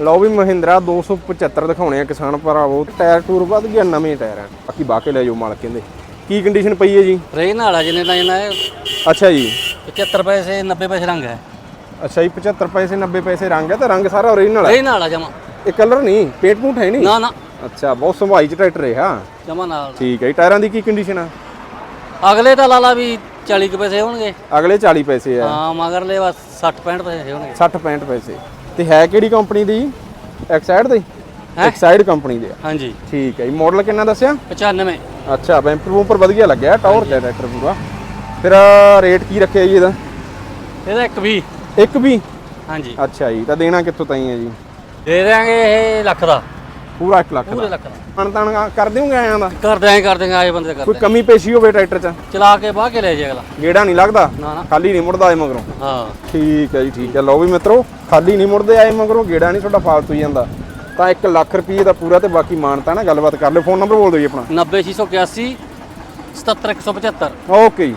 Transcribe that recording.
ਲਓ ਵੀ ਮਹਿੰਦਰਾ 275 ਦਿਖਾਉਣੇ ਆ ਕਿਸਾਨ ਭਰਾਵੋ। ਟਾਇਰ ਟੂਰ ਵੱਧ ਗਿਆ ਨਵੇਂ ਟਾਇਰ ਆ। ਬਾਕੀ ਬਾਹ ਕੇ ਲੈ ਜਾਓ ਮਾਲਕ ਕਹਿੰਦੇ। ਕੀ ਕੰਡੀਸ਼ਨ ਪਈ ਹੈ ਜੀ? ਰੇਨ ਵਾਲਾ ਜਿਹਨੇ ਦਾ ਇਹਨਾਂ ਅੱਛਾ ਜੀ। 75 ਪੈਸੇ 90 ਪੈਸੇ ਰੰਗ ਹੈ। ਅੱਛਾ ਜੀ 75 ਪੈਸੇ 90 ਪੈਸੇ ਰੰਗ ਹੈ ਤੇ ਰੰਗ ਸਾਰਾ ਓਰੀਜਨਲ ਹੈ ਰੇਨ ਵਾਲਾ ਜਮਾ। ਇਹ ਕਲਰ ਨਹੀਂ ਪੇਂਟ ਪੂੰਟ ਹੈ ਨਹੀਂ? ਨਾ ਨਾ। ਅੱਛਾ ਬਹੁਤ ਸੰਭਾਈ ਚ ਟਰੈਕਟਰ ਹੈ ਹਾਂ ਜਮਾ ਨਾਲ। ਠੀਕ ਹੈ ਜੀ ਟਾਇਰਾਂ ਦੀ ਕੀ ਕੰਡੀਸ਼ਨ ਆ? ਅਗਲੇ ਤਾਂ ਲਾਲਾ ਵੀ 40 ਕੁ ਪੈਸੇ ਹੋਣਗੇ। ਅਗਲੇ 40 ਪੈਸੇ ਆ। ਹਾਂ ਮਗਰਲੇ ਬਸ 60 65 ਪੈਸੇ ਹੋਣਗੇ। 60 65 ਪੈਸੇ। ਤੇ ਹੈ ਕਿਹੜੀ ਕੰਪਨੀ ਦੀ? ਐਕਸਾਈਡ ਦੀ? ਐਕਸਾਈਡ ਕੰਪਨੀ ਦੇ ਆ। ਹਾਂਜੀ। ਠੀਕ ਹੈ ਜੀ। ਮਾਡਲ ਕਿੰਨਾ ਦੱਸਿਆ? 95 ਅੱਛਾ ਬੈਂਪਰ ਬੂੰਪਰ ਵਧੀਆ ਲੱਗਿਆ। ਟੌਰ ਤੇ ਟਰੈਕਟਰ ਪੂਰਾ। ਫਿਰ ਰੇਟ ਕੀ ਰੱਖਿਆ ਜੀ ਇਹਦਾ? ਇਹਦਾ ਇੱਕ ਵੀ ਇੱਕ ਵੀ ਹਾਂਜੀ। ਅੱਛਾ ਜੀ। ਤਾਂ ਦੇਣਾ ਕਿੱਥੋਂ ਤਾਈ ਹੈ ਜੀ? ਦੇ ਦਿਆਂਗੇ ਇਹ ਲੱਖ ਦਾ। ਪੂਰਾ 1 ਲੱਖ ਪੂਰੇ ਦਾ। ਲੱਖ ਦਾ ਅਣਤਾਣ ਕਰ ਦਿਓਗੇ ਆਇਆਂ ਦਾ? ਕਰ ਦਿਆਂਗੇ ਕਰ ਦਿਆਂਗੇ ਆਏ ਬੰਦੇ ਕਰ ਕੋਈ ਕਮੀ ਪੇਸ਼ੀ ਹੋਵੇ ਟਰੈਕਟਰ 'ਚ? ਚਲਾ ਕੇ ਬਾਹ ਕੇ ਲੈ ਜੇ ਅਗਲਾ। ਗੇੜਾ ਨਹੀਂ ਲੱਗਦਾ? ਨਾ ਨਾ। ਖਾਲੀ ਨਹੀਂ ਮੁੜਦਾ ਏ ਮਗਰੋਂ? ਹਾਂ। ਠੀਕ ਹੈ ਜੀ ਠੀਕ ਹੈ। ਲਓ ਵੀ ਮਿੱਤਰੋ ਖਾਲੀ ਨਹੀਂ ਮੁੜਦੇ ਆਏ ਮਗਰੋਂ ਗੇੜਾ ਨਹੀਂ ਤੁਹਾਡਾ ਫਾਲਤੂ ਹੀ ਜਾਂਦਾ। ਤਾਂ 1 ਲੱਖ ਰੁਪਏ ਦਾ ਪੂਰਾ ਤੇ ਬਾਕੀ ਮਾਨਤਾ ਨਾ ਗੱਲਬਾਤ ਕਰ ਲਿਓ। ਫੋਨ ਨੰਬਰ ਬੋਲ ਦਿਓ ਜੀ ਆਪਣਾ। 90681 77175 ਓਕੇ ਜੀ।